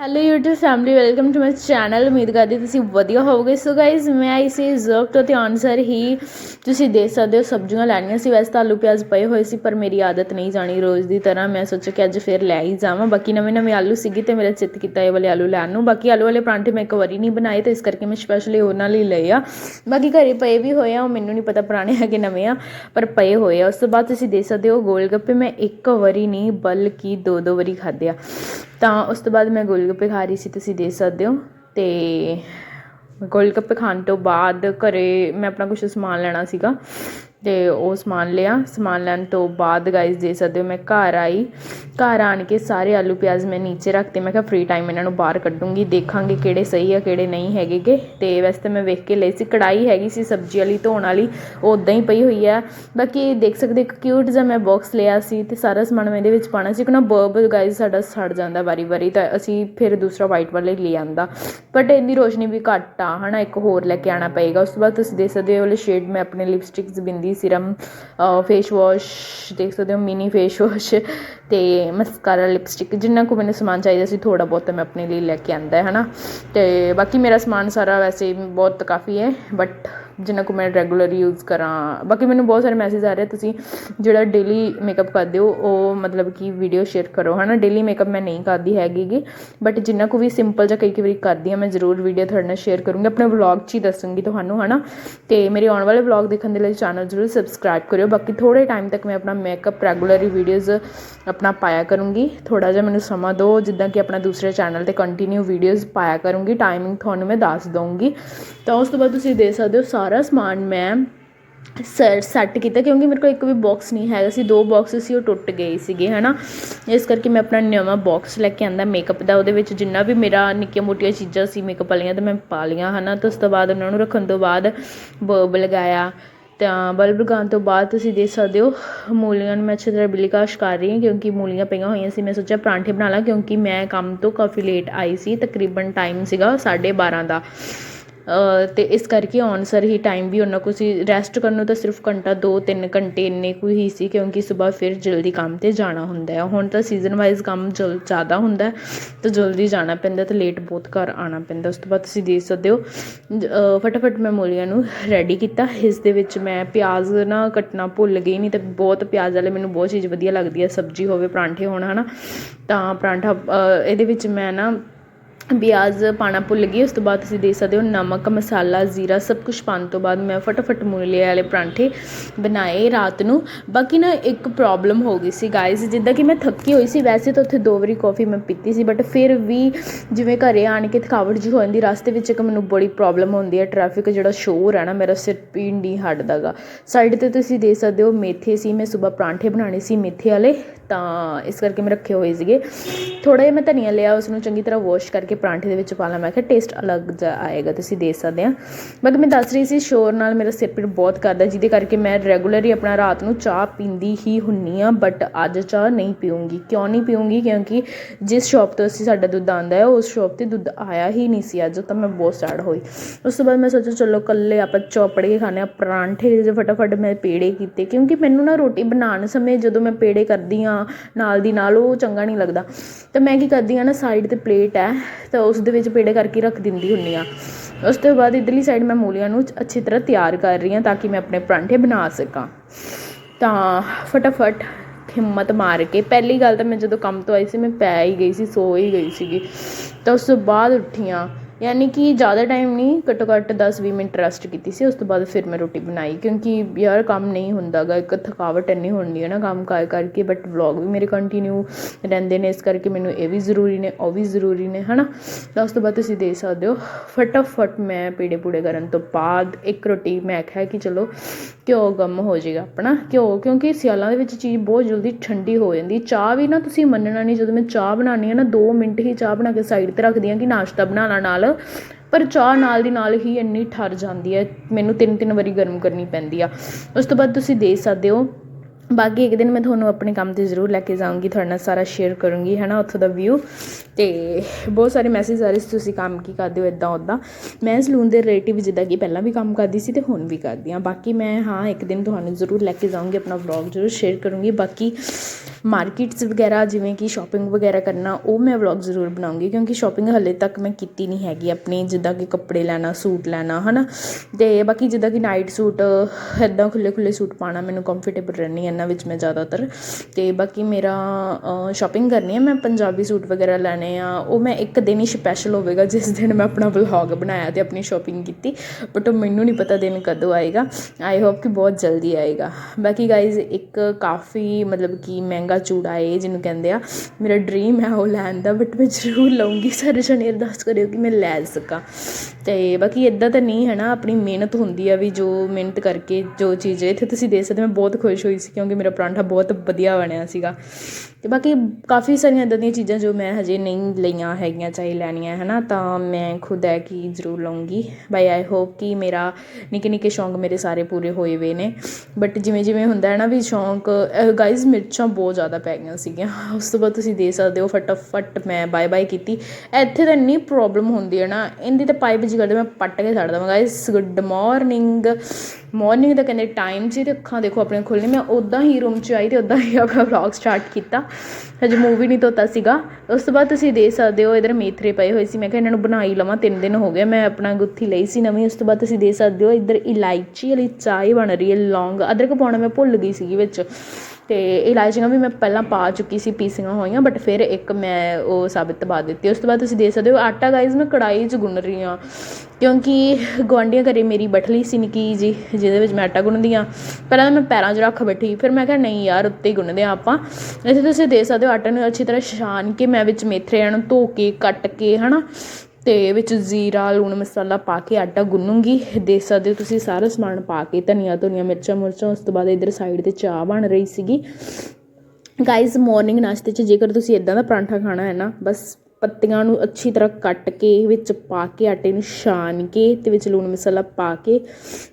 Hello YouTube family welcome to my channel ਉਮੀਦ ਕਰਦੀ ਤੁਸੀਂ ਵਧੀਆ ਹੋਵੋਗੇ। ਸੋ ਗਾਇਜ਼ ਮੈਂ ਆਈ ਸੀ ਤੋਂ ਧਿਆਨ ਸਰ ਹੀ ਤੁਸੀਂ ਦੇਖ ਸਕਦੇ ਹੋ। ਸਬਜ਼ੀਆਂ ਲੈਣੀਆਂ ਸੀ। ਵੈਸੇ ਤਾਂ ਆਲੂ ਪਿਆਜ਼ ਪਏ ਹੋਏ ਸੀ, ਪਰ ਮੇਰੀ ਆਦਤ ਨਹੀਂ ਜਾਣੀ ਰੋਜ਼ ਦੀ ਤਰ੍ਹਾਂ। ਮੈਂ ਸੋਚਿਆ ਕਿ ਅੱਜ ਫਿਰ ਲੈ ਹੀ ਜਾਵਾਂ। ਬਾਕੀ ਨਵੇਂ ਨਵੇਂ ਆਲੂ ਸੀਗੇ ਤੇ ਮੇਰਾ ਚਿੱਤ ਕੀਤਾ ਇਹ ਵਾਲੇ ਆਲੂ ਲੈਣ ਨੂੰ। ਬਾਕੀ ਆਲੂ ਵਾਲੇ ਪਰਾਂਠੇ ਮੈਂ ਇੱਕ ਵਾਰੀ ਨਹੀਂ ਬਣਾਏ ਤੇ ਇਸ ਕਰਕੇ ਮੈਂ ਸਪੈਸ਼ਲੀ ਉਹਨਾਂ ਲਈ ਲਏ ਆ। ਬਾਕੀ ਘਰੇ ਪਏ ਵੀ ਹੋਏ ਆ, ਉਹ ਮੈਨੂੰ ਨਹੀਂ ਪਤਾ ਪੁਰਾਣੇ ਹੈ ਕਿ ਨਵੇਂ ਆ, ਪਰ ਪਏ ਹੋਏ ਆ। ਉਸ ਤੋਂ ਬਾਅਦ ਤੁਸੀਂ ਦੇ ਸਕਦੇ ਹੋ ਗੋਲ ਗੱਪੇ ਮੈਂ ਇੱਕ ਵਾਰੀ ਨਹੀਂ, ਬਲਕਿ ਦੋ ਦੋ ਵਾਰੀ ਖਾਦੇ ਆ। ਤਾਂ ਉਸ ਤੋਂ ਬਾਅਦ ਮੈਂ ਗੋਲ ਗੱਪੇ ਖਾ ਰਹੀ ਸੀ, ਤੁਸੀਂ ਦੇ ਸਕਦੇ ਹੋ। ਅਤੇ ਗੋਲ ਗੱਪੇ ਖਾਣ ਤੋਂ ਬਾਅਦ ਘਰ ਮੈਂ ਆਪਣਾ ਕੁਛ ਸਮਾਨ ਲੈਣਾ ਸੀਗਾ। ਅਤੇ ਉਹ ਸਮਾਨ ਲਿਆ। ਸਮਾਨ ਲੈਣ ਤੋਂ ਬਾਅਦ ਗਾਈਜ਼ ਦੇ ਸਕਦੇ ਹੋ, ਮੈਂ ਘਰ ਆਈ। ਘਰ ਆਣ ਕੇ ਸਾਰੇ ਆਲੂ ਪਿਆਜ਼ ਮੈਂ ਨੀਚੇ ਰੱਖਤੇ ਮੈਂ ਕਿਹਾ ਫਰੀ ਟਾਈਮ ਇਹਨਾਂ ਨੂੰ ਬਾਹਰ ਕੱਢੂੰਗੀ। ਦੇਖਾਂਗੇ ਕਿਹੜੇ ਸਹੀ ਆ, ਕਿਹੜੇ ਨਹੀਂ ਹੈਗੇਗੇ। ਅਤੇ ਵੈਸੇ ਤਾਂ ਮੈਂ ਵੇਖ ਕੇ ਲਈ ਸੀ। ਕੜਾਈ ਹੈਗੀ ਸੀ ਸਬਜ਼ੀ ਵਾਲੀ, ਧੋਣ ਵਾਲੀ, ਉਹ ਉਦਾਂ ਹੀ ਪਈ ਹੋਈ ਆ। ਬਾਕੀ ਦੇਖ ਸਕਦੇ ਇੱਕ ਕਿਊਟ ਜਿਹਾ ਮੈਂ ਬਾਕਸ ਲਿਆ ਸੀ ਅਤੇ ਸਾਰਾ ਸਮਾਨ ਮੈਂ ਇਹਦੇ ਵਿੱਚ ਪਾਣਾ ਸੀ। ਕਿਉਂ ਬਰਬ ਗਾਈਜ਼ ਸਾਡਾ ਸੜ ਜਾਂਦਾ ਵਾਰੀ ਵਾਰੀ, ਤਾਂ ਅਸੀਂ ਫਿਰ ਦੂਸਰਾ ਵਾਈਟ ਵਾਲਾ ਹੀ ਲੈ ਆਂਦਾ। ਬਟ ਇਹਦੀ ਰੋਸ਼ਨੀ ਵੀ ਘੱਟ ਆ, ਹਨਾ, ਇੱਕ ਹੋਰ ਲੈ ਕੇ ਆਣਾ ਪਏਗਾ। ਉਸ ਤੋਂ ਬਾਅਦ ਤੁਸੀਂ ਦੇਖ ਸਕਦੇ ਹੋ, ਵਾਲੇ ਸ਼ੇਡ ਮੈਂ ਆਪਣੇ ਲਿਪਸਟਿਕਸ ਬਿੰਦੀ ਸੀਰਮ ਫੇਸ ਵਾਸ਼ ਦੇਖ ਸਕਦੇ ਹੋ ਮਿਨੀ ਫੇਸ ਵਾਸ਼ ਤੇ ਮਸਕਾਰਾ ਲਿਪਸਟਿਕ ਜਿੰਨਾ ਕੁ ਮੈਨੂੰ ਸਮਾਨ ਚਾਹੀਦਾ ਸੀ ਥੋੜਾ ਬਹੁਤ ਮੈਂ ਆਪਣੇ ਲਈ ਲੈ ਕੇ ਆਂਦਾ, ਹੈ ਹਨਾ ਤੇ ਬਾਕੀ ਮੇਰਾ ਸਮਾਨ ਸਾਰਾ ਵੈਸੇ ਬਹੁਤ ਕਾਫੀ ਹੈ ਬਟ ਜਿੰਨਾ ਕੁ ਮੈਂ ਰੈਗੂਲਰ ਯੂਜ਼ ਕਰਾਂ। ਬਾਕੀ ਮੈਨੂੰ ਬਹੁਤ ਸਾਰੇ ਮੈਸੇਜ ਆ ਰਹੇ ਤੁਸੀਂ ਜਿਹੜਾ ਡੇਲੀ ਮੇਕਅਪ ਕਰਦੇ ਹੋ, ਉਹ ਮਤਲਬ ਕਿ ਵੀਡੀਓ ਸ਼ੇਅਰ ਕਰੋ ਹੈ ਨਾ ਡੇਲੀ ਮੇਕਅਪ ਮੈਂ ਨਹੀਂ ਕਰਦੀ ਹੈਗੀ ਗੀ ਬਟ ਜਿੰਨਾ ਕੁ ਵੀ ਸਿੰਪਲ ਜਾਂ ਕਈ ਕਈ ਵਾਰੀ ਕਰਦੀ ਹਾਂ, ਮੈਂ ਜ਼ਰੂਰ ਵੀਡੀਓ ਤੁਹਾਡੇ ਨਾਲ ਸ਼ੇਅਰ ਕਰੂੰਗੀ। ਆਪਣੇ ਵਲੌਗ 'ਚ ਹੀ ਦੱਸੂੰਗੀ ਤੁਹਾਨੂੰ ਹੈ ਨਾ ਤੇ ਮੇਰੇ ਆਉਣ ਵਾਲੇ ਵਲੌਗ ਦੇਖਣ ਦੇ ਲਈ ਚੈਨਲ ਜ਼ਰੂਰ ਸਬਸਕ੍ਰਾਈਬ ਕਰਿਓ। ਬਾਕੀ ਥੋੜੇ ਟਾਈਮ ਤੱਕ ਮੈਂ ਆਪਣਾ ਮੇਕਅਪ ਰੈਗੂਲਰ ਵੀਡੀਓਜ਼ ਆਪਣਾ ਪਾਇਆ ਕਰੂੰਗੀ। ਥੋੜਾ ਜਿਹਾ ਮੈਨੂੰ ਸਮਾਂ ਦਿਓ, ਜਿੱਦਾਂ ਕਿ ਆਪਣਾ ਦੂਸਰੇ ਚੈਨਲ ਤੇ ਕੰਟੀਨਿਊ ਵੀਡੀਓਜ਼ ਪਾਇਆ ਕਰੂੰਗੀ। ਟਾਈਮਿੰਗ ਤੁਹਾਨੂੰ ਮੈਂ ਦੱਸ ਦਊਂਗੀ। ਤਾਂ ਉਸ ਤੋਂ ਬਾਅਦ ਤੁਸੀਂ ਦੇ ਸਕਦੇ ਹੋ ਸਾਰਾ ਸਮਾਨ ਮੈਂ ਸਰ ਸੈੱਟ ਕੀਤਾ ਕਿਉਂਕਿ ਮੇਰੇ ਕੋਲ ਇੱਕ ਵੀ ਬਾਕਸ ਨਹੀਂ ਹੈਗਾ ਸੀ। ਦੋ ਬਾਕਸ ਸੀ, ਉਹ ਟੁੱਟ ਗਏ ਸੀਗੇ, ਹਨਾ। ਇਸ ਕਰਕੇ ਮੈਂ ਆਪਣਾ ਨਵਾਂ ਬਾਕਸ ਲੈ ਕੇ ਆਂਦਾ ਮੇਕਅਪ ਦਾ। ਉਹਦੇ ਵਿੱਚ ਜਿੰਨਾ ਵੀ ਮੇਰਾ ਨਿੱਕੀਆਂ ਮੋਟੀਆਂ ਚੀਜ਼ਾਂ ਸੀ ਮੇਕਅਪ ਵਾਲੀਆਂ ਤੇ ਮੈਂ ਪਾ ਲਈਆਂ, ਹਨਾ। ਤੇ ਉਸ ਤੋਂ ਬਾਅਦ ਉਹਨਾਂ ਨੂੰ ਰੱਖਣ ਤੋਂ ਬਾਅਦ ਬਲਬ ਲਗਾਇਆ। ਤਾਂ ਬਲਬ ਲਗਾਉਣ ਤੋਂ ਬਾਅਦ ਤੁਸੀਂ ਦੇਖ ਸਕਦੇ ਹੋ, ਮੂਲੀਆਂ ਨੂੰ ਮੈਂ ਅੱਛੀ ਤਰ੍ਹਾਂ ਬਿਲੀਕਾਸ਼ ਕਰ ਰਹੀ ਹਾਂ ਕਿਉਂਕਿ ਮੂਲੀਆਂ ਪਈਆਂ ਹੋਈਆਂ ਸੀ। ਮੈਂ ਸੋਚਿਆ ਪਰਾਂਠੇ ਬਣਾ ਲਾਂ ਕਿਉਂਕਿ ਮੈਂ ਕੰਮ ਤੋਂ ਕਾਫੀ ਲੇਟ ਆਈ ਸੀ। ਤਕਰੀਬਨ ਟਾਈਮ ਸੀਗਾ 12:30 ਦਾ। ਅਤੇ ਇਸ ਕਰਕੇ ਆਉਣ ਸਰ ਹੀ ਟਾਈਮ ਵੀ ਉਹਨਾਂ ਕੋਲ ਸੀ। ਰੈਸਟ ਕਰਨ ਨੂੰ ਤਾਂ ਸਿਰਫ ਘੰਟਾ 2-3 ਘੰਟੇ ਇੰਨੇ ਕੁ ਹੀ ਸੀ ਕਿਉਂਕਿ ਸਵੇਰ ਫਿਰ ਜਲਦੀ ਕੰਮ 'ਤੇ ਜਾਣਾ ਹੁੰਦਾ ਹੈ। ਹੁਣ ਤਾਂ ਸੀਜ਼ਨ ਵਾਈਜ਼ ਕੰਮ ਜਲ, ਜ਼ਿਆਦਾ ਹੁੰਦਾ ਤਾਂ ਜਲਦੀ ਜਾਣਾ ਪੈਂਦਾ ਅਤੇ ਲੇਟ ਬਹੁਤ ਘਰ ਆਉਣਾ ਪੈਂਦਾ ਉਸ ਤੋਂ ਬਾਅਦ ਤੁਸੀਂ ਦੇਖ ਸਕਦੇ ਹੋ ਫਟਾਫਟ ਮੈਂ ਮੂਲੀਆਂ ਨੂੰ ਰੈਡੀ ਕੀਤਾ। ਇਸ ਦੇ ਵਿੱਚ ਮੈਂ ਪਿਆਜ਼ ਨਾ ਕੱਟਣਾ ਭੁੱਲ ਗਈ ਨਹੀਂ ਤਾਂ ਬਹੁਤ ਪਿਆਜ਼ ਵਾਲੇ ਮੈਨੂੰ ਬਹੁਤ ਚੀਜ਼ ਵਧੀਆ ਲੱਗਦੀ ਹੈ। ਸਬਜ਼ੀ ਹੋਵੇ, ਪਰਾਂਠੇ ਹੋਣ ਹੈ ਨਾ ਤਾਂ ਪਰਾਂਠਾ ਇਹਦੇ ਵਿੱਚ ਮੈਂ ਨਾ ਪਿਆਜ਼ ਪਾਉਣਾ ਭੁੱਲ ਗਈ, ਉਸ ਤੋਂ ਬਾਅਦ ਤੁਸੀਂ ਦੇ ਸਕਦੇ ਹੋ ਨਮਕ, ਮਸਾਲਾ, ਜ਼ੀਰਾ, ਸਭ ਕੁਛ ਪਾਉਣ ਤੋਂ ਬਾਅਦ ਮੈਂ ਫਟਾਫਟ ਮੂਲੀ ਵਾਲੇ ਪਰਾਂਠੇ ਬਣਾਏ ਰਾਤ ਨੂੰ। ਬਾਕੀ ਨਾ ਇੱਕ ਪ੍ਰੋਬਲਮ ਹੋ ਗਈ ਸੀ ਗਾਇਸ ਜਿੱਦਾਂ ਕਿ ਮੈਂ ਥੱਕੀ ਹੋਈ ਸੀ, ਵੈਸੇ ਤਾਂ ਉੱਥੇ ਦੋ ਵਾਰੀ ਕੌਫੀ ਮੈਂ ਪੀਤੀ ਸੀ ਬਟ ਫਿਰ ਵੀ ਜਿਵੇਂ ਘਰੇ ਆਣ ਕੇ ਥਕਾਵਟ ਜੀ ਹੋ ਜਾਂਦੀ, ਰਸਤੇ ਵਿੱਚ ਇੱਕ ਮੈਨੂੰ ਬੜੀ ਪ੍ਰੋਬਲਮ ਹੁੰਦੀ ਹੈ ਟ੍ਰੈਫਿਕ ਜਿਹੜਾ ਸ਼ੋਰ ਹੈ ਨਾ, ਮੇਰਾ ਸਿਰ ਪੀਣ ਨਹੀਂ ਹਟਦਾਗਾ। ਸਾਈਡ ਤੇ ਤੁਸੀਂ ਦੇਖ ਸਕਦੇ ਹੋ ਮੇਥੇ ਸੀ, ਮੈਂ ਸਵੇਰ ਪਰਾਂਠੇ ਬਣਾਉਣੇ ਸੀ ਮੇਥੇ ਵਾਲੇ, ਤਾਂ ਇਸ ਕਰਕੇ ਮੈਂ ਰੱਖੇ ਹੋਏ ਸੀਗੇ। ਥੋੜਾ ਜਿਹਾ ਮੈਂ ਧਨੀਆ ਲਿਆ ਉਸ ਨੂੰ ਚੰਗੀ ਤਰ੍ਹਾਂ ਵਾਸ਼ ਕਰਕੇ ਪਰਾਂਠੇ ਦੇ ਵਿੱਚ ਪਾ ਲਾਂ। ਮੈਂ ਕਿਹਾ ਟੇਸਟ ਅਲੱਗ ਜਿਹਾ ਆਏਗਾ, ਤੁਸੀਂ ਦੇ ਸਕਦੇ ਆ। ਬਟ ਮੈਂ ਦੱਸ ਰਹੀ ਸੀ, ਸ਼ੋਰ ਨਾਲ ਮੇਰਾ ਸਿਰ ਪੀੜ ਬਹੁਤ ਕਰਦਾ ਜਿਹਦੇ ਕਰਕੇ ਮੈਂ ਰੈਗੂਲਰਲੀ ਆਪਣਾ ਰਾਤ ਨੂੰ ਚਾਹ ਪੀਂਦੀ ਹੀ ਹੁੰਨੀ ਆ ਬਟ ਅੱਜ ਚਾਹ ਨਹੀਂ ਪੀਉਂਗੀ ਕਿਉਂ ਨਹੀਂ ਪੀਉਂਗੀ ਕਿਉਂਕਿ ਜਿਸ ਸ਼ਾਪ ਤੋਂ ਅਸੀਂ ਸਾਡਾ ਦੁੱਧ ਆਂਦਾ ਹੈ, ਉਸ ਸ਼ਾਪ ਤੇ ਦੁੱਧ ਆਇਆ ਹੀ ਨਹੀਂ ਸੀ ਅੱਜ, ਤਾਂ ਮੈਂ ਬਹੁਤ ਸੈਡ ਹੋਈ। ਉਸ ਤੋਂ ਬਾਅਦ ਮੈਂ ਸੋਚਿਆ, ਚਲੋ ਕੱਲੇ ਆਪਾਂ ਚੌਪੜ ਕੇ ਖਾਣੇ ਆ ਪਰਾਂਠੇ ਜੇ ਫਟਾਫਟ ਮੈਂ ਪੇੜੇ ਕੀਤੇ। ਕਿਉਂਕਿ ਮੈਨੂੰ ਨਾ ਰੋਟੀ ਬਣਾਉਣ ਸਮੇਂ ਜਦੋਂ ਮੈਂ ਪੇੜੇ ਕਰਦੀ ਆ ਨਾਲ ਦੀ ਨਾਲ, ਉਹ ਚੰਗਾ ਨਹੀਂ ਲੱਗਦਾ। ਤਾਂ ਮੈਂ ਕੀ ਕਰਦੀ ਆ ਨਾ ਸਾਈਡ ਤੇ ਪਲੇਟ ਹੈ ਤਾਂ ਉਸ ਦੇ ਵਿੱਚ ਪੇੜੇ ਕਰਕੇ ਰੱਖ ਦਿੰਦੀ ਹੁੰਦੀ ਹਾਂ। ਉਸ ਤੋਂ ਬਾਅਦ ਇੱਧਰਲੀ ਸਾਈਡ ਮੈਂ ਮੂਲੀਆਂ ਨੂੰ ਅੱਛੀ ਤਰ੍ਹਾਂ ਤਿਆਰ ਕਰ ਰਹੀ ਹਾਂ ਤਾਂ ਕਿ ਮੈਂ ਆਪਣੇ ਪਰਾਂਠੇ ਬਣਾ ਸਕਾਂ। ਤਾਂ ਫਟਾਫਟ ਹਿੰਮਤ ਮਾਰ ਕੇ, ਪਹਿਲੀ ਗੱਲ ਤਾਂ ਮੈਂ ਜਦੋਂ ਕੰਮ ਤੋਂ ਆਈ ਸੀ, ਮੈਂ ਪੈ ਹੀ ਗਈ ਸੀ, ਸੋ ਹੀ ਗਈ ਸੀਗੀ। ਤਾਂ ਉਸ ਤੋਂ ਬਾਅਦ ਉੱਠੀਆਂ ਯਾਨੀ ਕਿ ਜ਼ਿਆਦਾ ਟਾਈਮ ਨਹੀਂ, ਘੱਟੋ ਘੱਟ ਦਸ ਵੀਹ ਮਿੰਟ ਰੈਸਟ ਕੀਤੀ ਸੀ, ਉਸ ਤੋਂ ਬਾਅਦ ਫਿਰ ਮੈਂ ਰੋਟੀ ਬਣਾਈ, ਕਿਉਂਕਿ ਯਾਰ ਕੰਮ ਨਹੀਂ ਹੁੰਦਾ ਗਾ, ਇੱਕ ਥਕਾਵਟ ਇੰਨੀ ਹੁੰਦੀ ਹੈ ਨਾ ਕੰਮ ਕਰ ਕਰਕੇ ਬਟ ਵਲੌਗ ਵੀ ਮੇਰੇ ਕੰਟੀਨਿਊ ਰਹਿੰਦੇ ਨੇ, ਇਸ ਕਰਕੇ ਮੈਨੂੰ ਇਹ ਵੀ ਜ਼ਰੂਰੀ ਨੇ, ਉਹ ਵੀ ਜ਼ਰੂਰੀ ਨੇ, ਹਨਾ? ਤਾਂ ਉਸ ਤੋਂ ਬਾਅਦ ਤੁਸੀਂ ਦੇ ਸਕਦੇ ਹੋ, ਫਟਾਫਟ ਮੈਂ ਪੀੜੇ ਪੂੜੇ ਕਰਨ ਤੋਂ ਬਾਅਦ ਇੱਕ ਰੋਟੀ ਮੈਂ ਆਖਿਆ ਕਿ ਚਲੋ ਘਿਓ ਗਮ ਹੋ ਜਾਏਗਾ ਆਪਣਾ ਘਿਓ, ਕਿਉਂਕਿ ਸਿਆਲਾਂ ਦੇ ਵਿੱਚ ਚੀਜ਼ ਬਹੁਤ ਜਲਦੀ ਠੰਡੀ ਹੋ ਜਾਂਦੀ, ਚਾਹ ਵੀ ਨਾ ਤੁਸੀਂ ਮੰਨਣਾ ਨਹੀਂ, ਜਦੋਂ ਮੈਂ ਚਾਹ ਬਣਾਉਣੀ ਆ ਨਾ 2 ਮਿੰਟ ਹੀ ਚਾਹ ਬਣਾ ਕੇ ਸਾਈਡ ਤੇ ਰੱਖਦੀ ਹਾਂ ਕਿ ਨਾਸ਼ਤਾ ਬਣਾਉਣਾ ਨਾਲ ਪਰ ਚਾਹ ਨਾਲ ਦੀ ਨਾਲ ਹੀ ਇੰਨੀ ਠਰ ਜਾਂਦੀ ਹੈ, ਮੈਨੂੰ ਤਿੰਨ ਤਿੰਨ ਵਾਰੀ ਗਰਮ ਕਰਨੀ ਪੈਂਦੀ ਆ। ਉਸ ਤੋਂ ਬਾਅਦ ਤੁਸੀਂ ਦੇ ਸਕਦੇ ਹੋ। ਬਾਕੀ ਇੱਕ ਦਿਨ ਮੈਂ ਤੁਹਾਨੂੰ ਆਪਣੇ ਕੰਮ ਤੇ ਜ਼ਰੂਰ ਲੈ ਕੇ ਜਾਊਂਗੀ, ਤੁਹਾਡੇ ਨਾਲ ਸਾਰਾ ਸ਼ੇਅਰ ਕਰੂੰਗੀ ਹੈ ਨਾ ਉੱਥੋਂ ਦਾ ਵਿਊ ਤੇ ਬਹੁਤ ਸਾਰੇ ਮੈਸੇਜ ਆ ਰਹੇ ਸੀ, ਤੁਸੀਂ ਕੰਮ ਕੀ ਕਰਦੇ ਹੋ ਇਦਾਂ ਉਦਾਂ ਮੈਂ ਸਲੂਨ ਦੇ ਰਿਲੇਟਿਵ ਜਿੱਦਾਂ ਕਿ ਪਹਿਲਾਂ ਵੀ ਕੰਮ ਕਰਦੀ ਸੀ ਤੇ ਹੁਣ ਵੀ ਕਰਦੀ ਹਾਂ ਬਾਕੀ ਮੈਂ, ਹਾਂ, ਇੱਕ ਦਿਨ ਤੁਹਾਨੂੰ ਜ਼ਰੂਰ ਲੈ ਕੇ ਜਾਊਂਗੀ, ਆਪਣਾ ਵਲੌਗ ਜ਼ਰੂਰ ਸ਼ੇਅਰ ਕਰੂੰਗੀ। ਬਾਕੀ ਮਾਰਕੀਟਸ ਵਗੈਰਾ, ਜਿਵੇਂ ਕਿ ਸ਼ੋਪਿੰਗ ਵਗੈਰਾ ਕਰਨਾ, ਉਹ ਮੈਂ ਵਲੋਗ ਜ਼ਰੂਰ ਬਣਾਉਂਗੀ, ਕਿਉਂਕਿ ਸ਼ੋਪਿੰਗ ਹਾਲੇ ਤੱਕ ਮੈਂ ਕੀਤੀ ਨਹੀਂ ਹੈਗੀ ਆਪਣੀ, ਜਿੱਦਾਂ ਕਿ ਕੱਪੜੇ ਲੈਣਾ, ਸੂਟ ਲੈਣਾ ਹੈ ਨਾ ਅਤੇ ਬਾਕੀ ਜਿੱਦਾਂ ਕਿ ਨਾਈਟ ਸੂਟ ਇੱਦਾਂ ਖੁੱਲ੍ਹੇ ਖੁੱਲ੍ਹੇ ਸੂਟ ਪਾਉਣਾ ਮੈਨੂੰ ਕੰਫਰਟੇਬਲ ਰਹਿੰਦੀ ਇਹਨਾਂ ਵਿੱਚ ਮੈਂ ਜ਼ਿਆਦਾਤਰ। ਅਤੇ ਬਾਕੀ ਮੇਰਾ ਸ਼ੋਪਿੰਗ ਕਰਨੀ ਹੈ ਮੈਂ ਪੰਜਾਬੀ ਸੂਟ ਵਗੈਰਾ ਲੈਣੇ ਆ, ਉਹ ਮੈਂ ਇੱਕ ਦਿਨ ਹੀ ਸਪੈਸ਼ਲ ਹੋਵੇਗਾ, ਜਿਸ ਦਿਨ ਮੈਂ ਆਪਣਾ ਵਲੌਗ ਬਣਾਇਆ ਅਤੇ ਆਪਣੀ ਸ਼ੋਪਿੰਗ ਕੀਤੀ ਬਟ ਮੈਨੂੰ ਨਹੀਂ ਪਤਾ ਦਿਨ ਕਦੋਂ ਆਏਗਾ। ਆਈ ਹੋਪ ਕਿ ਬਹੁਤ ਜਲਦੀ ਆਏਗਾ। ਬਾਕੀ ਗਾਈਜ਼ ਇੱਕ ਕਾਫੀ ਮਤਲਬ ਕਿ ਮਹਿੰਗਾ ਚੂੜਾ ਹੈ ਜਿਹਨੂੰ ਕਹਿੰਦੇ ਆ, ਮੇਰਾ ਡਰੀਮ ਹੈ ਉਹ ਲੈਣ ਦਾ ਬਟ ਮੈਂ ਜ਼ਰੂਰ ਲਊਂਗੀ। ਸਾਰੇ ਜਣੇ ਅਰਦਾਸ ਕਰਿਓ ਕਿ ਮੈਂ ਲੈ ਸਕਾਂ। ਅਤੇ ਬਾਕੀ ਇੱਦਾਂ ਤਾਂ ਨਹੀਂ ਹੈ ਨਾ ਆਪਣੀ ਮਿਹਨਤ ਹੁੰਦੀ ਆ ਵੀ ਜੋ ਮਿਹਨਤ ਕਰਕੇ ਜੋ ਚੀਜ਼ ਇੱਥੇ ਤੁਸੀਂ ਦੇ ਸਕਦੇ ਮੈਂ ਬਹੁਤ ਖੁਸ਼ ਹੋਈ ਸੀ ਕਿਉਂਕਿ ਮੇਰਾ ਪਰਾਂਠਾ ਬਹੁਤ ਵਧੀਆ ਬਣਿਆ ਸੀਗਾ। ਅਤੇ ਬਾਕੀ ਕਾਫੀ ਸਾਰੀਆਂ ਇੱਦਾਂ ਦੀਆਂ ਚੀਜ਼ਾਂ ਜੋ ਮੈਂ ਹਜੇ ਨਹੀਂ ਲਈਆਂ ਹੈਗੀਆਂ, ਚਾਹੇ ਲੈਣੀਆਂ ਹੈ ਨਾ ਤਾਂ ਮੈਂ ਖੁਦ ਹੈ ਕਿ ਜ਼ਰੂਰ ਲਊਂਗੀ। ਬਾਈ ਆਈ ਹੋਪ ਕਿ ਮੇਰਾ ਨਿੱਕੇ ਨਿੱਕੇ ਸ਼ੌਂਕ ਮੇਰੇ ਸਾਰੇ ਪੂਰੇ ਹੋਏ ਵੇ ਨੇ। ਬਟ ਜਿਵੇਂ ਜਿਵੇਂ ਹੁੰਦਾ ਹੈ ਨਾ ਵੀ ਸ਼ੌਂਕ ਗਾਈਜ਼ ਮਿਰਚਾਂ ਬਹੁਤ ਜ਼ਿਆਦਾ ਪੈ ਗਈਆਂ ਸੀਗੀਆਂ। ਉਸ ਤੋਂ ਬਾਅਦ ਤੁਸੀਂ ਦੇ ਸਕਦੇ ਹੋ ਫਟਾਫਟ ਮੈਂ ਬਾਏ ਬਾਏ ਕੀਤੀ। ਇੱਥੇ ਤਾਂ ਇੰਨੀ ਪ੍ਰੋਬਲਮ ਹੁੰਦੀ ਹੈ ਨਾ, ਇਹਦੀ ਤਾਂ ਪਾਈਪ ਜੀ ਕਰਦੇ ਮੈਂ ਪੱਟ ਕੇ ਛੱਡ ਦੇਵਾਂ ਗਾਈਜ਼ ਗੁੱਡ ਮਾਰਨਿੰਗ ਮਾਰਨਿੰਗ ਦਾ ਕਹਿੰਦੇ ਟਾਈਮ ਸੀ ਤੇ ਅੱਖਾਂ ਦੇਖੋ ਆਪਣੇ ਖੁੱਲ੍ਹਣੀ ਮੈਂ ਉਦਾਂ ਹੀ ਰੂਮ 'ਚ ਆਈ ਤੇ ਉਦਾਂ ਹੀ ਆਪਣਾ ਵਲੌਗ ਸਟਾਰਟ ਕੀਤਾ। ਹਜੇ ਮੂੰਹ ਵੀ ਨਹੀਂ ਧੋਤਾ ਸੀਗਾ। ਉਸ ਤੋਂ ਬਾਅਦ ਤੁਸੀਂ ਦੇਖ ਸਕਦੇ ਹੋ, ਇਧਰ ਮੇਥਰੇ ਪਏ ਹੋਏ ਸੀ। ਮੈਂ ਕਿਹਾ ਇਹਨਾਂ ਨੂੰ ਬਣਾ ਹੀ ਲਵਾਂ, ਤਿੰਨ ਦਿਨ ਹੋ ਗਏ, ਮੈਂ ਆਪਣਾ ਗੁੱਥੀ ਲਈ ਸੀ ਨਵੀਂ। ਉਸ ਤੋਂ ਬਾਅਦ ਤੁਸੀਂ ਦੇਖ ਸਕਦੇ ਹੋ, ਇਧਰ ਇਲਾਇਚੀ ਵਾਲੀ ਚਾਹ ਬਣ ਰਹੀ ਹੈ, ਲੌਂਗ। ਅਦਰਕ ਪਾਉਣਾ ਮੈਂ ਭੁੱਲ ਗਈ ਸੀਗੀ ਵਿੱਚ। ਅਤੇ ਇਲਾਇਚੀਆਂ ਵੀ ਮੈਂ ਪਹਿਲਾਂ ਪਾ ਚੁੱਕੀ ਸੀ ਪੀਸੀਆਂ ਹੋਈਆਂ ਬਟ ਫਿਰ ਇੱਕ ਮੈਂ ਉਹ ਸਾਬਤ ਪਾ ਦਿੱਤੀ। ਉਸ ਤੋਂ ਬਾਅਦ ਤੁਸੀਂ ਦੇਖ ਸਕਦੇ ਹੋ, ਆਟਾ ਗਾਈਜ਼ ਮੈਂ ਕੜਾਹੀ 'ਚ ਗੁੰਨ ਰਹੀ ਹਾਂ, ਕਿਉਂਕਿ ਗੁਆਂਢੀਆਂ ਘਰ ਮੇਰੀ ਬਠਲੀ ਸੀ ਨਿੱਕੀ ਜੀ ਜਿਹਦੇ ਵਿੱਚ ਮੈਂ ਆਟਾ ਗੁੰਨਦੀ ਹਾਂ। ਪਹਿਲਾਂ ਤਾਂ ਮੈਂ ਪੈਰਾਂ 'ਚ ਰੱਖ ਬੈਠੀ, ਫਿਰ ਮੈਂ ਕਿਹਾ, ਨਹੀਂ ਯਾਰ, ਉੱਤੇ ਹੀ ਗੁੰਨਦੇ ਹਾਂ ਆਪਾਂ। ਇੱਥੇ ਤੁਸੀਂ ਦੇਖ ਸਕਦੇ ਹੋ, ਆਟੇ ਨੂੰ ਅੱਛੀ ਤਰ੍ਹਾਂ ਛਾਣ ਕੇ ਮੈਂ ਵਿੱਚ ਮੇਥਰਿਆਂ ਨੂੰ ਧੋ ਕੇ, ਕੱਟ ਕੇ ਹੈ ਨਾ ਅਤੇ ਵਿੱਚ ਜ਼ੀਰਾ, ਲੂਣ ਮਸਾਲਾ ਪਾ ਕੇ ਆਟਾ ਗੁੰਨੂੰਗੀ। ਦੇਖ ਸਕਦੇ ਹੋ ਤੁਸੀਂ ਸਾਰਾ ਸਮਾਨ ਪਾ ਕੇ ਧਨੀਆ, ਧੁਨੀਆ, ਮਿਰਚਾਂ, ਮੁਰਚਾਂ, ਉਸ ਤੋਂ ਬਾਅਦ ਇੱਧਰ ਸਾਈਡ 'ਤੇ ਚਾਹ ਬਣ ਰਹੀ ਸੀਗੀ। ਗਾਈਜ਼ ਮਾਰਨਿੰਗ ਨਾਸ਼ਤੇ 'ਚ ਜੇਕਰ ਤੁਸੀਂ ਇਦਾਂ ਦਾ ਪਰਾਂਠਾ ਖਾਣਾ ਹੈ ਨਾ, ਬਸ ਪੱਤੀਆਂ ਨੂੰ ਅੱਛੀ ਤਰ੍ਹਾਂ ਕੱਟ ਕੇ, ਵਿੱਚ ਪਾ ਕੇ, ਆਟੇ ਨੂੰ ਛਾਣ ਕੇ ਅਤੇ ਵਿੱਚ ਲੂਣ ਮਸਾਲਾ ਪਾ ਕੇ,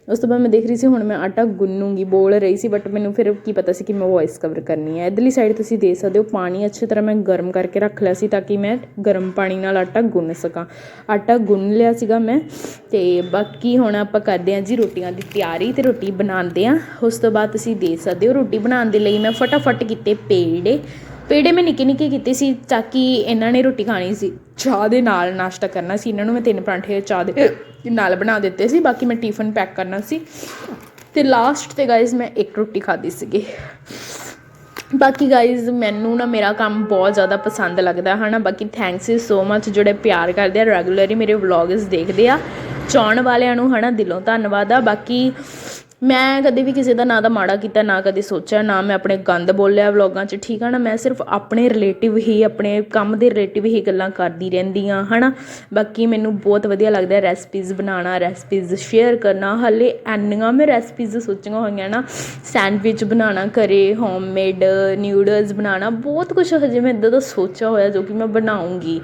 ਉਸ ਤੋਂ ਬਾਅਦ ਮੈਂ ਦੇਖ ਰਹੀ ਸੀ, ਹੁਣ ਮੈਂ ਆਟਾ ਗੁੰਨੂੰਗੀ, ਬੋਲ ਰਹੀ ਸੀ ਬਟ ਮੈਨੂੰ ਫਿਰ ਕੀ ਪਤਾ ਸੀ ਕਿ ਮੈਂ ਵੌਇਸ ਕਵਰ ਕਰਨੀ ਹੈ। ਇੱਧਰਲੀ ਸਾਈਡ ਤੁਸੀਂ ਦੇਖ ਸਕਦੇ ਹੋ, ਪਾਣੀ ਅੱਛੀ ਤਰ੍ਹਾਂ ਮੈਂ ਗਰਮ ਕਰਕੇ ਰੱਖ ਲਿਆ ਸੀ ਤਾਂ ਕਿ ਮੈਂ ਗਰਮ ਪਾਣੀ ਨਾਲ ਆਟਾ ਗੁੰਨ ਸਕਾਂ। ਆਟਾ ਗੁੰਨ ਲਿਆ ਸੀਗਾ ਮੈਂ ਅਤੇ ਬਾਕੀ ਹੁਣ ਆਪਾਂ ਕਰਦੇ ਹਾਂ ਜੀ ਰੋਟੀਆਂ ਦੀ ਤਿਆਰੀ ਅਤੇ ਰੋਟੀ ਬਣਾਉਂਦੇ ਹਾਂ। ਉਸ ਤੋਂ ਬਾਅਦ ਤੁਸੀਂ ਦੇਖ ਸਕਦੇ ਹੋ, ਰੋਟੀ ਬਣਾਉਣ ਦੇ ਲਈ ਮੈਂ ਫਟਾਫਟ ਕੀਤੇ ਪੇੜੇ ਪੇੜੇ ਮੈਂ ਨਿੱਕੇ ਨਿੱਕੇ ਕੀਤੇ ਸੀ ਤਾਂ ਕਿ ਇਹਨਾਂ ਨੇ ਰੋਟੀ ਖਾਣੀ ਸੀ। ਚਾਹ ਦੇ ਨਾਲ ਨਾਸ਼ਤਾ ਕਰਨਾ ਸੀ। ਇਹਨਾਂ ਨੂੰ ਮੈਂ ਤਿੰਨ ਪਰਾਂਠੇ ਚਾਹ ਦੇ ਨਾਲ ਬਣਾ ਦਿੱਤੇ ਸੀ। ਬਾਕੀ ਮੈਂ ਟਿਫਨ ਪੈਕ ਕਰਨਾ ਸੀ। ਤੇ ਲਾਸਟ ਤੇ ਗਾਇਜ਼ ਮੈਂ ਇੱਕ ਰੋਟੀ ਖਾਧੀ ਸੀਗੀ। ਬਾਕੀ ਗਾਇਜ਼ ਮੈਨੂੰ ਨਾ ਮੇਰਾ ਕੰਮ ਬਹੁਤ ਜ਼ਿਆਦਾ ਪਸੰਦ ਲੱਗਦਾ ਹੈ ਨਾ ਬਾਕੀ ਥੈਂਕਸ ਯੂ ਸੋ ਮੱਚ ਜਿਹੜੇ ਪਿਆਰ ਕਰਦੇ ਆ। ਰੈਗੂਲਰਲੀ ਮੇਰੇ ਵਲੌਗਸ ਦੇਖਦੇ ਆ। ਚਾਹਣ ਵਾਲਿਆਂ ਨੂੰ ਹਨਾ ਦਿਲੋਂ ਧੰਨਵਾਦ ਆ। ਬਾਕੀ ਮੈਂ ਕਦੇ ਵੀ ਕਿਸੇ ਦਾ ਨਾ ਦਾ ਮਾੜਾ ਕੀਤਾ, ਨਾ ਕਦੇ ਸੋਚਿਆ, ਨਾ ਮੈਂ ਆਪਣੇ ਗੰਦ ਬੋਲਿਆ ਵਲੋਗਾਂ 'ਚ, ਠੀਕ ਆ ਨਾ? ਮੈਂ ਸਿਰਫ ਆਪਣੇ ਰਿਲੇਟਿਵ ਹੀ, ਆਪਣੇ ਕੰਮ ਦੇ ਰਿਲੇਟਿਵ ਹੀ ਗੱਲਾਂ ਕਰਦੀ ਰਹਿੰਦੀ ਆ ਹਨਾ? ਬਾਕੀ ਮੈਨੂੰ ਬਹੁਤ ਵਧੀਆ ਲੱਗਦਾ ਰੈਸਪੀਜ਼ ਬਣਾਉਣਾ ਰੈਸਪੀਜ਼ ਸ਼ੇਅਰ ਕਰਨਾ। ਹਲੇ ਐਨੀਆਂ ਮੈਂ ਰੈਸਪੀਜ਼ ਸੋਚੀਆਂ ਹੋਈਆਂ ਨਾ ਸੈਂਡਵਿਚ ਬਣਾਉਣਾ ਘਰੇ ਹੋਮਮੇਡ ਨਿਊਡਲਸ ਬਣਾਉਣਾ, ਬਹੁਤ ਕੁਝ ਹਜੇ ਮੈਂ ਇੱਦਾਂ ਦਾ ਸੋਚਿਆ ਹੋਇਆ ਜੋ ਕਿ ਮੈਂ ਬਣਾਉਂਗੀ।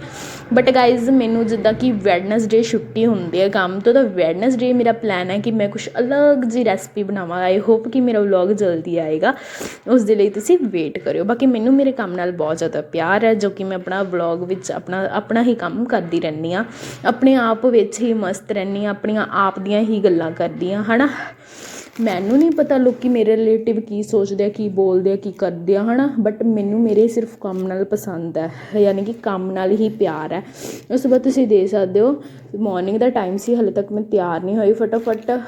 ਬਟ ਗਾਇਜ਼ ਮੈਨੂੰ ਜਿੱਦਾਂ ਕਿ ਵੈਡਨਸਡੇ ਛੁੱਟੀ ਹੁੰਦੀ ਹੈ ਕੰਮ ਤੋਂ, ਤਾਂ ਵੈਡਨਸਡੇ ਮੇਰਾ ਪਲਾਨ ਹੈ ਕਿ ਮੈਂ ਕੁਝ ਅਲੱਗ ਜਿਹੀ ਰੈਸਪੀ ਬਣਾਵਾਂ ਆਈ ਹੋਪ ਕਿ ਮੇਰਾ ਵਲੌਗ ਜਲਦੀ ਆਏਗਾ। ਉਸ ਦੇ ਲਈ ਤੁਸੀਂ ਵੇਟ ਕਰਿਓ। ਬਾਕੀ ਮੈਨੂੰ ਮੇਰੇ ਕੰਮ ਨਾਲ ਬਹੁਤ ਜ਼ਿਆਦਾ ਪਿਆਰ ਹੈ, ਜੋ ਕਿ ਮੈਂ ਆਪਣਾ ਵਲੌਗ ਵਿੱਚ ਆਪਣਾ ਆਪਣਾ ਹੀ ਕੰਮ ਕਰਦੀ ਰਹਿੰਦੀ ਆ ਆਪਣੇ ਆਪ ਵਿੱਚ ਹੀ ਮਸਤ ਰਹਿੰਦੀ ਆ ਆਪਣੀਆਂ ਆਪ ਦੀਆਂ ਹੀ ਗੱਲਾਂ ਕਰਦੀ ਆ ਹਨਾ? ਮੈਨੂੰ ਨਹੀਂ ਪਤਾ ਲੋਕੀ ਮੇਰੇ ਰਿਲੇਟਿਵ ਕੀ ਸੋਚਦੇ ਆ, ਕੀ ਬੋਲਦੇ ਆ, ਕੀ ਕਰਦੇ ਆ, ਹਨਾ? ਬਟ ਮੈਨੂੰ ਮੇਰੇ ਸਿਰਫ ਕੰਮ ਨਾਲ ਪਸੰਦ ਹੈ। ਯਾਨੀ ਕਿ ਕੰਮ ਨਾਲ ਹੀ ਪਿਆਰ ਹੈ। ਉਸ ਤੋਂ ਬਾਅਦ ਤੁਸੀਂ ਦੇਖ ਸਕਦੇ ਹੋ ਮਾਰਨਿੰਗ ਦਾ ਟਾਈਮ ਸੀ, ਹਲੇ ਤੱਕ ਮੈਂ ਤਿਆਰ ਨਹੀਂ ਹੋਈ ਫਟਾਫਟ।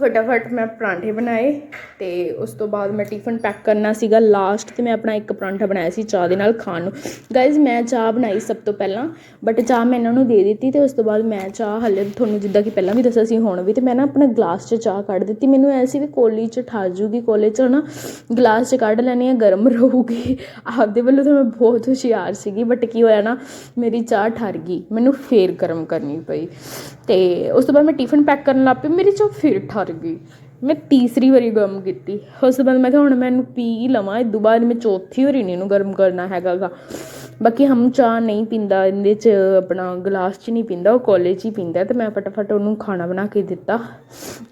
ਫਟਾਫਟ ਮੈਂ ਪਰਾਂਠੇ ਬਣਾਏ। ਅਤੇ ਉਸ ਤੋਂ ਬਾਅਦ ਮੈਂ ਟਿਫਨ ਪੈਕ ਕਰਨਾ ਸੀਗਾ ਲਾਸਟ ਤੇ ਮੈਂ ਆਪਣਾ ਇੱਕ ਪਰਾਂਠਾ ਬਣਾਇਆ ਸੀ ਚਾਹ ਦੇ ਨਾਲ ਖਾਣ ਨੂੰ। ਗਾਇਜ਼ ਮੈਂ ਚਾਹ ਬਣਾਈ ਸਭ ਤੋਂ ਪਹਿਲਾਂ ਬਟ ਚਾਹ ਮੈਂ ਇਹਨਾਂ ਨੂੰ ਦੇ ਦਿੱਤੀ ਅਤੇ ਉਸ ਤੋਂ ਬਾਅਦ ਮੈਂ ਚਾਹ ਹਾਲੇ ਤੁਹਾਨੂੰ ਜਿੱਦਾਂ ਕਿ ਪਹਿਲਾਂ ਵੀ ਦੱਸਿਆ ਸੀ, ਹੁਣ ਵੀ ਅਤੇ ਮੈਂ ਨਾ ਆਪਣਾ ਗਲਾਸ 'ਚ ਚਾਹ ਕੱਢ ਦਿੱਤੀ। ਮੈਨੂੰ ਐ ਸੀ ਵੀ ਕੋਲੀ 'ਚ ਠਾਰ ਜੂਗੀ ਕੋਲੇ 'ਚ ਨਾ ਗਲਾਸ 'ਚ ਕੱਢ ਲੈਣੀ ਆ ਗਰਮ ਰਹੂਗੀ। ਆਪਦੇ ਵੱਲੋਂ ਤਾਂ ਮੈਂ ਬਹੁਤ ਹੁਸ਼ਿਆਰ ਸੀਗੀ ਬਟ ਕੀ ਹੋਇਆ ਨਾ, ਮੇਰੀ ਚਾਹ ਠਰ ਗਈ, ਮੈਨੂੰ ਫੇਰ ਗਰਮ ਕਰਨੀ ਪਈ। ਅਤੇ ਉਸ ਤੋਂ ਬਾਅਦ ਮੈਂ ਟਿਫਨ ਪੈਕ ਕਰਨ ਲੱਗ ਪਈ, ਮੇਰੀ ਚਾਹ ਫਿਰ ਠਰ ਗਈ। ਮੈਂ ਤੀਸਰੀ ਵਾਰੀ ਗਰਮ ਕੀਤੀ। ਉਸ ਤੋਂ ਬਾਅਦ ਮੈਂ ਕਿਹਾ, ਹੁਣ ਮੈਂ ਇਹਨੂੰ ਪੀ ਹੀ ਲਵਾਂ। ਇਹ ਤੋਂ ਬਾਅਦ ਮੈਂ ਚੌਥੀ ਵਾਰੀ ਨਹੀਂ ਇਹਨੂੰ ਗਰਮ ਕਰਨਾ ਹੈਗਾ ਗਾ ਬਾਕੀ ਹਮ ਚਾਹ ਨਹੀਂ ਪੀਂਦਾ, ਇਹਦੇ 'ਚ ਆਪਣਾ ਗਲਾਸ 'ਚ ਨਹੀਂ ਪੀਂਦਾ, ਉਹ ਕਾਲਜ 'ਚ ਹੀ ਪੀਂਦਾ। ਅਤੇ ਮੈਂ ਫਟਾਫਟ ਉਹਨੂੰ ਖਾਣਾ ਬਣਾ ਕੇ ਦਿੱਤਾ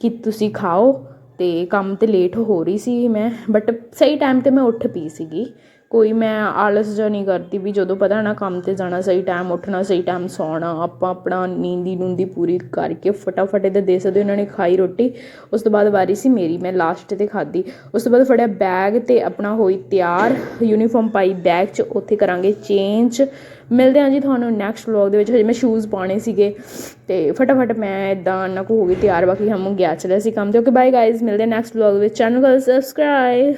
ਕਿ ਤੁਸੀਂ ਖਾਓ। ਅਤੇ ਕੰਮ ਤੇ ਲੇਟ ਹੋ ਰਹੀ ਸੀ ਮੈਂ ਬਟ ਸਹੀ ਟਾਈਮ ਤੇ ਮੈਂ ਉੱਠ ਪਈ ਸੀਗੀ। ਕੋਈ ਮੈਂ ਆਲਸ ਜਿਹਾ ਨਹੀਂ ਕਰਦੀ ਵੀ ਜਦੋਂ ਪਤਾ ਨਾ ਕੰਮ ਤੇ ਜਾਣਾ ਸਹੀ ਟਾਈਮ ਉੱਠਣਾ ਸਹੀ ਟਾਈਮ ਸੌਣਾ, ਆਪਾਂ ਆਪਣਾ ਨੀਂਦੀ ਨੂੰਦੀ ਪੂਰੀ ਕਰਕੇ ਫਟਾਫਟ ਇੱਦਾਂ ਦੇ ਸਕਦੇ ਉਹਨਾਂ ਨੇ ਖਾਈ ਰੋਟੀ। ਉਸ ਤੋਂ ਬਾਅਦ ਵਾਰੀ ਸੀ ਮੇਰੀ, ਮੈਂ ਲਾਸਟ ਤੇ ਖਾਧੀ। ਉਸ ਤੋਂ ਬਾਅਦ ਫੜਿਆ ਬੈਗ ਤੇ ਆਪਣਾ ਹੋਈ ਤਿਆਰ ਯੂਨੀਫਾਰਮ ਪਾਈ ਬੈਗ 'ਚ, ਉੱਥੇ ਕਰਾਂਗੇ ਚੇਂਜ ਮਿਲਦੇ ਹਾਂ ਜੀ ਤੁਹਾਨੂੰ ਨੈਕਸਟ ਵਲੌਗ ਦੇ ਵਿੱਚ। ਹਜੇ ਮੈਂ ਸ਼ੂਜ਼ ਪਾਉਣੇ ਸੀਗੇ ਤੇ ਫਟਾਫਟ ਮੈਂ ਇਦਾਂ ਨਾ ਕੋ ਹੋ ਗਈ ਤਿਆਰ, ਬਾਕੀ ਹਮ ਗਿਆ ਚਲੇ ਸੀ ਕੰਮ ਤੇ। ਓਕੇ ਬਾਏ ਗਾਇਜ਼ ਮਿਲਦੇ ਨੈਕਸਟ ਵਲੌਗ ਵਿੱਚ। ਚੈਨਲ ਨੂੰ ਸਬਸਕ੍ਰਾਈਬ